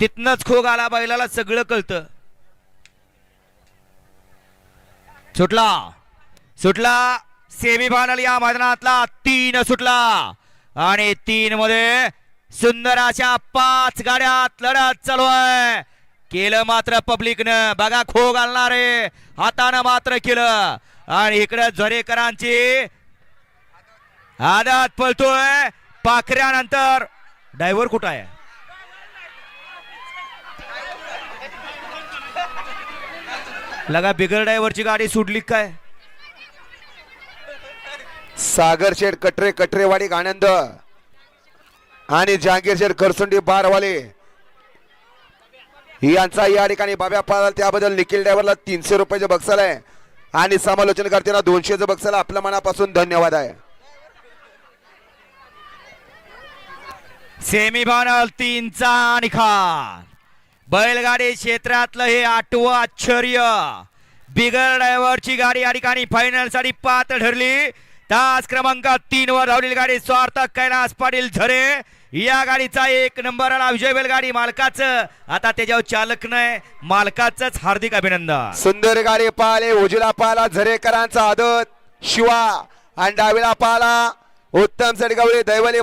तिथनच खोग आला बैलाला सगळं कळतं. सुटला. सुटला. सेमी फायनल या मैदानातला. तीन सुटला. आणि तीन मध्ये सुंदर अशा पाच गाड्यात लढत चालू आहे. केलं मात्र पब्लिकनं. बघा खो घालणारे हातानं मात्र केलं. आणि इकडे झरेकरांची आदात पळतोय. पाखऱ्यानंतर. डायव्हर कुठं आहे? लगा बिगर ड्रायव्हरची गाडी सुटली काय? सागर शेठ कटरे कटरेवाडी आनंद. आणि जहांगीर शेठ करसुंडी बारवाले. यांचा या ठिकाणी बाब्या पाळाल त्याबद्दल निखिल ड्रायव्हरला तीनशे रुपयाचे बक्षल आहे. आणि समालोचन करताना दोनशेचं बक्षल आपल्या मनापासून धन्यवाद आहे. सेमी फायनल तीनचा निकाल बैलगाडी क्षेत्रातलं हे आठवं आश्चर्य. बिगर ड्रायव्हरची गाडी या ठिकाणी फायनलसाठी पात्र ठरली. तास क्रमांक तीन वर धावलेली गाडी स्वार्थ कैलास पाटील झरे. या गाडीचा एक नंबर आला विजय बैलगाडी मालकाचं. आता त्याच्यावर चालक नाही मालकाचंच हार्दिक अभिनंदन. सुंदर गाडी पाहले उजला पाला झरेकरांचा आदत. शिवा आणि डावीला पाला उत्तम सडगवळे दैवले